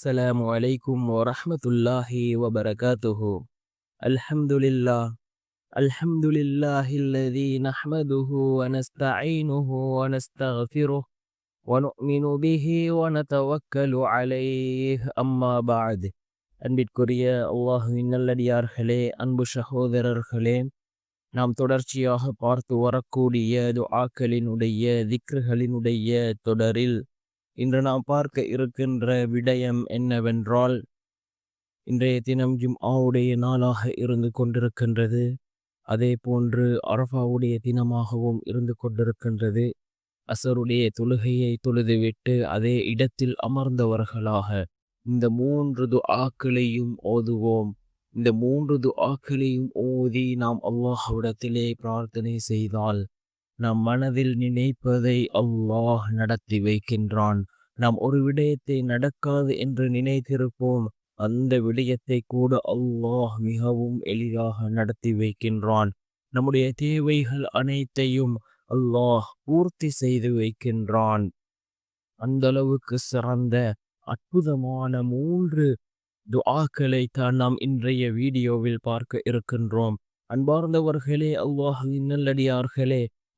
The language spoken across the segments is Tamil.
السلام عليكم ورحمة الله وبركاته الحمد لله الحمد لله الذي نحمده ونستعينه ونستغفره ونؤمن به ونتوكل عليه أما بعد அன்பிற்குரிய அல்லாஹுவின் நல்லடியார்களே அன்பு சகோதரர்களே நாம் தொடர்ச்சியாக பார்த்து வரக்கூடிய துஆக்களினுடைய திக்ருகளினுடைய தொடரில் இன்று நாம் பார்க்க இருக்கின்ற விடயம் என்னவென்றால் இன்றைய தினம் ஜும்ஆவுடைய நாளாக இருந்து கொண்டிருக்கின்றது. அதே போன்று அரஃபாவுடைய தினமாகவும் இருந்து கொண்டிருக்கின்றது. அசருடைய தொழுகையை தொழுதுவிட்டு அதே இடத்தில் அமர்ந்தவர்களாக இந்த மூன்று துஆக்களையும் ஓதுவோம். இந்த மூன்று துஆக்களையும் ஓதி நாம் அல்லாஹ்விடத்திலே பிரார்த்தனை செய்தால் நம் மனதில் நினைப்பதை அல்லாஹ் நடத்தி வைக்கின்றான். நாம் ஒரு விடயத்தை நடக்காது என்று நினைத்திருப்போம். அந்த விடயத்தை கூட அல்லாஹ் மிகவும் எளிதாக நடத்தி வைக்கின்றான். நம்முடைய தேவைகள் அனைத்தையும் அல்லாஹ் பூர்த்தி செய்து வைக்கின்றான். அந்த அளவுக்கு சிறந்த அற்புதமான மூன்று துஆக்களை தான் நாம் இன்றைய வீடியோவில் பார்க்க இருக்கின்றோம். அன்பார்ந்தவர்களே அல்லாஹின் நல்லடியார்களே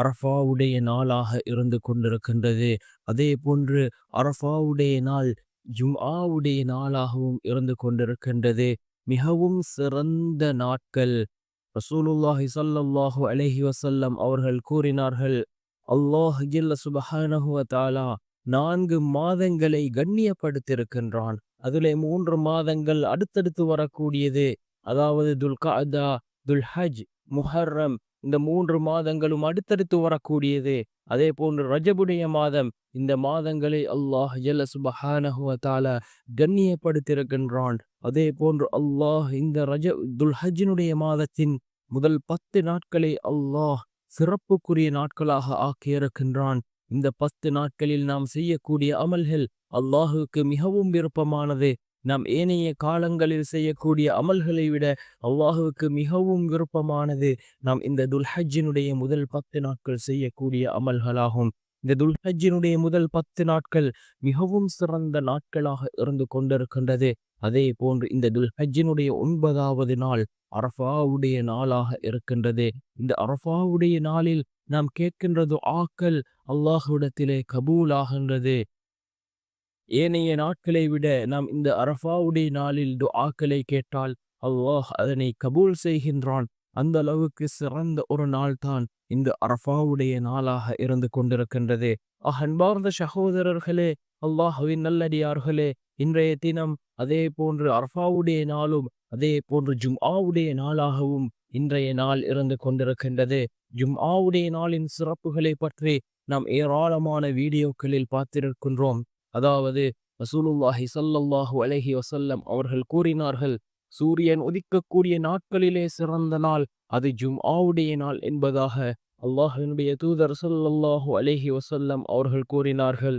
அரஃபாவுடைய நாளாக இருந்து கொண்டிருக்கின்றது. அதே போன்று அரஃபாவுடைய நாள் ஜும்ஆவுடைய நாளாகவும் இருந்து கொண்டிருக்கின்றது. மிகவும் சிறந்த நாட்கள். ரசூலுல்லாஹி சல்லாஹு அலஹி வசல்லம் அவர்கள் கூறினார்கள் அல்லாஹ் ஜில்ல சுபஹானஹுவ தாலா நான்கு மாதங்களை கண்ணியப்படுத்தியிருக்கின்றான். அதிலே மூன்று மாதங்கள் அடுத்தடுத்து வரக்கூடியது. அதாவது துல்காதா துல்ஹஜ் முஹர்ரம் இந்த மூன்று மாதங்களும் அடுத்தடுத்து வரக்கூடியது. அதே போன்று ரஜபுடைய மாதம் இந்த மாதங்களை அல்லாஹ் ஜல்ல சுபஹானஹு கண்ணியப்படுத்திருக்கின்றான் அதே போன்று அல்லாஹ் இந்த ரஜ துல்ஹஜினுடைய மாதத்தின் முதல் பத்து நாட்களை அல்லாஹ் சிறப்புக்குரிய நாட்களாக ஆக்கியிருக்கின்றான். இந்த பத்து நாட்களில் நாம் செய்யக்கூடிய அமல்கள் அல்லாஹுக்கு மிகவும் விருப்பமானது. நாம் ஏனைய காலங்களில் செய்யக்கூடிய அமல்களை விட அல்லாஹுவுக்கு மிகவும் விருப்பமானது நாம் இந்த துல்ஹஜ்ஜினுடைய முதல் பத்து நாட்கள் செய்யக்கூடிய அமல்களாகும். இந்த துல்ஹஜ்ஜினுடைய முதல் பத்து நாட்கள் மிகவும் சிறந்த நாட்களாக இருந்து கொண்டிருக்கின்றது. அதே போன்று இந்த துல்ஹஜ்ஜினுடைய ஒன்பதாவது நாள் அரஃபாவுடைய நாளாக இருக்கின்றது. இந்த அரஃபாவுடைய நாளில் நாம் கேட்கின்றது ஆக்கள் அல்லாஹுடத்திலே கபூலாகின்றது. ஏனைய நாட்களை விட நாம் இந்த அரஃபாவுடைய நாளில் துஆக்களை கேட்டால் அல்லாஹ் அதனை கபூல் செய்கின்றான். அந்த அளவுக்கு சிறந்த ஒரு நாள் தான் இந்த அரஃபாவுடைய நாளாக இருந்து கொண்டிருக்கின்றது. அன்பார்ந்த சகோதரர்களே அல்லாஹுவின் நல்லடியார்களே இன்றைய தினம் அதே போன்று அரஃபாவுடைய நாளும் அதே போன்று ஜும்ஆவுடைய நாளாகவும் இன்றைய நாள் இருந்து கொண்டிருக்கின்றது. ஜும்ஆவுடைய நாளின் சிறப்புகளை பற்றி நாம் ஏராளமான வீடியோக்களில் பார்த்திருக்கின்றோம். அதாவது ரசூலுல்லாஹி சல்லல்லாஹு அலஹி வசல்லம் அவர்கள் கூறினார்கள் சூரியன் உதிக்கக்கூடிய நாட்களிலே சிறந்த நாள் அது ஜும்ஆவுடைய நாள் என்பதாக அல்லாஹினுடைய தூதர் சல்லல்லாஹு அலஹி வசல்லம் அவர்கள் கூறினார்கள்.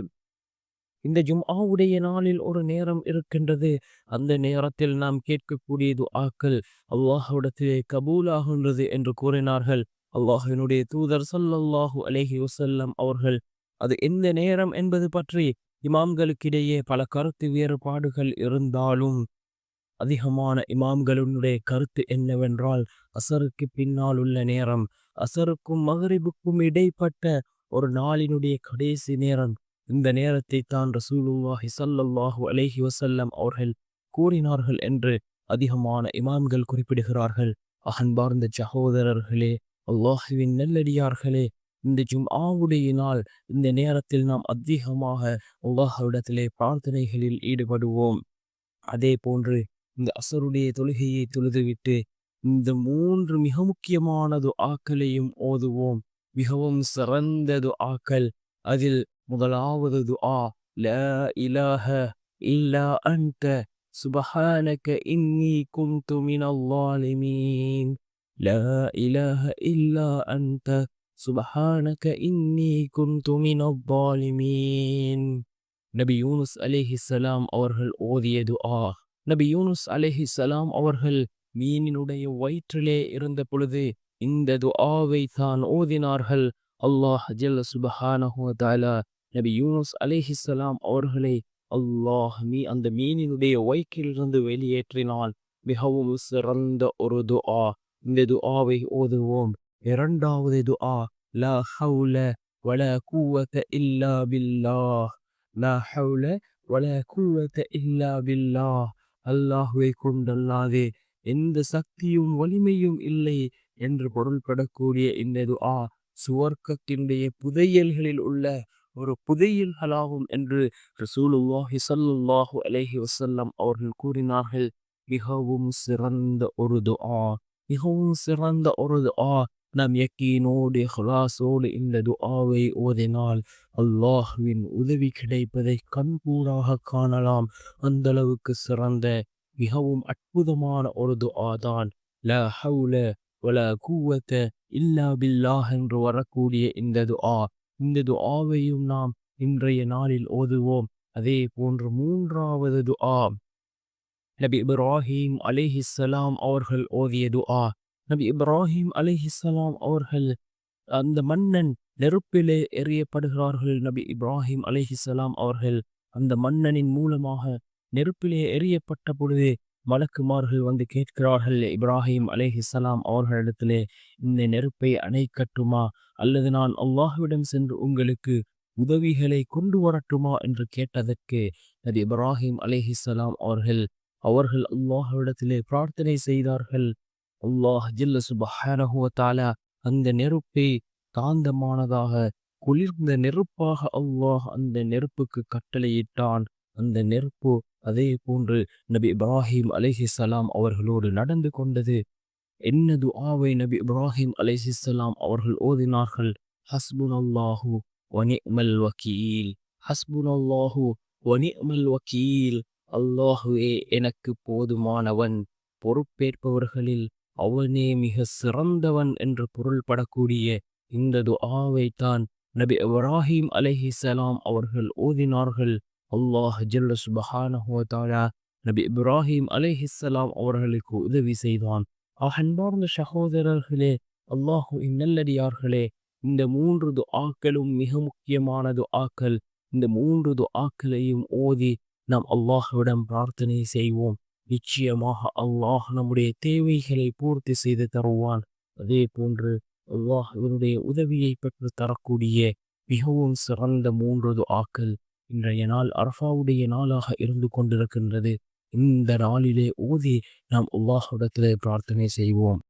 இந்த ஜும் ஆவுடைய நாளில் ஒரு நேரம் இருக்கின்றது அந்த நேரத்தில் நாம் கேட்கக்கூடியது ஆக்கள் அல்லாஹுடத்திலே கபூலாகின்றது என்று கூறினார்கள். அல்லாஹினுடைய தூதர் சல்லல்லாஹு அலஹி வசல்லம் அவர்கள் அது எந்த நேரம் என்பது பற்றி இமாம்களுக்கிடையே பல கருத்து வேறுபாடுகள் இருந்தாலும் அதிகமான இமாம்களுடைய கருத்து என்னவென்றால் அசருக்கு பின்னால் உள்ள நேரம். அசருக்கும் மகரிபுக்கும் இடைப்பட்ட ஒரு நாளினுடைய கடைசி நேரம். இந்த நேரத்தை தான் ரசூலுல்லாஹி சல்லல்லாஹு அலேஹி வசல்லம் அவர்கள் கூறினார்கள் என்று அதிகமான இமாம்கள் குறிப்பிடுகிறார்கள். அகன்பார்ந்த சகோதரர்களே அல்லாஹுவின் நல்லடியார்களே இந்த ஜும்ஆவுடைய நாள் இந்த நேரத்தில் நாம் அதிகமாக அல்லாஹ்விடத்திலே பிரார்த்தனைகளில் ஈடுபடுவோம் அதே போன்று இந்த அசருடைய தொழுகையை தொழுதுவிட்டு இந்த மூன்று மிக முக்கியமான துஆக்களையும் ஓதுவோம் மிகவும் சிறந்த துஆக்கள் அதில் முதலாவது துஆ லா இலாஹ இல்லா அன்த سبحانك إني كنت من الظالمين لا إله إلا أنت சுபஹானக இன்னி குந்துமினோ பாலிமீன் நபி யூனுஸ் அலேஹி சலாம் அவர்கள் ஓதியது ஆ நபி யூனுஸ் அலேஹி சலாம் அவர்கள் மீனினுடைய வயிற்றிலே இருந்த பொழுது இந்த துஆவை தான் ஓதினார்கள் அல்லாஹ் ஜல்ல சுபஹானஹு தாலா நபி யூனுஸ் அலேஹி சலாம் அவர்களை அல்லாஹ் மீ அந்த மீனினுடைய வயிற்றிலிருந்து வெளியேற்றினால் மிகவும் சிறந்த ஒரு துஆ இந்த துஆவை ஓதுவோம் இரண்டாவது துஆ லா ஹவுல வல கூவத இல்லா பில்லாஹ். லா ஹவுல வல குவத இல்லா பில்லாஹ். கொண்டல்லாதே எந்த சக்தியும் வலிமையும் இல்லை என்று பொருள்படக்கூடிய இந்த துஆ சுவர்க்கத்தினுடைய புதையல்களில் உள்ள ஒரு புதையல்களாகும் என்று ரசூலுல்லாஹி சல்லுல்லாஹு அலஹி வசல்லம் அவர்கள் கூறினார்கள். மிகவும் சிறந்த ஒரு துஆ மிகவும் சிறந்த ஒரு துஆ. நாம் யக்கீனோடு ஹலாசோடு இந்த துஆவை ஓதினால் அல்லாஹ்வின் உதவி கிடைப்பதை கண்கூடாக காணலாம். அந்த அளவுக்கு சிறந்த மிகவும் அற்புதமான ஒரு துஆ தான் லா ஹவுல வலா இல்லா பில்லாஹ் என்று வரக்கூடிய இந்த துஆ. இந்த துஆவையும் நாம் இன்றைய நாளில் ஓதுவோம். அதே போன்று மூன்றாவது துஆ. நபி இப்ராஹிம் அலைஹிஸ்ஸலாம் அவர்கள் ஓதிய துஆ. நபி இப்ராஹிம் அலிஹிஸ்லாம் அவர்கள் அந்த மன்னன் நெருப்பிலே எறியப்படுகிறார்கள். நபி இப்ராஹிம் அலிஹிஸ்லாம் அவர்கள் அந்த மன்னனின் மூலமாக நெருப்பிலே எறியப்பட்ட பொழுது மலக்குமார்கள் வந்து கேட்கிறார்கள் இப்ராஹிம் அலேஹிசலாம் அவர்களிடத்திலே இந்த நெருப்பை அணைக்கட்டுமா? அல்லது நான் அல்லாஹ்விடம் சென்று உங்களுக்கு உதவிகளை கொண்டு வரட்டுமா? என்று கேட்டதற்கு நபி இப்ராஹிம் அலேஹிசலாம் அவர்கள் அவர்கள் அல்லாஹுவிடத்திலே பிரார்த்தனை செய்தார்கள். அல்லாஹ் ஜில்ல சுபஹானஹுவத்தால அந்த நெருப்பை காந்தமானதாக குளிர்ந்த நெருப்பாக அல்லாஹ் அந்த நெருப்புக்கு கட்டளையிட்டான். அந்த நெருப்பு அதே போன்று நபி இப்ராஹிம் அலைஹிஸ்ஸலாம் அவர்களோடு நடந்து கொண்டது. என்ன துஆவை நபி இப்ராஹிம் அலைஹிஸ்ஸலாம் அவர்கள் ஓதினார்கள்? ஹஸ்புன் அல்லாஹு நிஅமல் வக்கீல் ஹஸ்புன் அல்லாஹு நிஅமல் வக்கீல் அல்லாஹுவே எனக்கு போதுமானவன். பொறுப்பேற்பவர்களில் அவனே மிக சிறந்தவன் என்று பொருள்படக்கூடிய இந்த துஆவை தான் நபி இப்ராஹிம் சலாம் அவர்கள் ஓதினார்கள். அல்லாஹ் ஜல்ல சுபஹானஹு நபி இப்ராஹிம் அலைஹிஸ்ஸலாம் அவர்களுக்கு உதவி செய்தான். அன்பார்ந்த சகோதரர்களே அல்லாஹு நல்லடியார்களே இந்த மூன்று துஆக்களும் மிக முக்கியமான துஆக்கள். இந்த மூன்று துஆக்களையும் ஓதி நாம் அல்லாஹுவிடம் பிரார்த்தனை செய்வோம். நிச்சயமாக அல்லாஹ் நம்முடைய தேவைகளை பூர்த்தி செய்து தருவான். அதே போன்று அல்லாஹ் இவருடைய உதவியை பெற்று தரக்கூடிய மிகவும் சிறந்த மூன்று ஆக்கள் இன்றைய நாள் அரஃபாவுடைய நாளாக இருந்து கொண்டிருக்கின்றது. இந்த நாளிலே ஓதி நாம் அல்லாஹ்விடத்திலே பிரார்த்தனை செய்வோம்.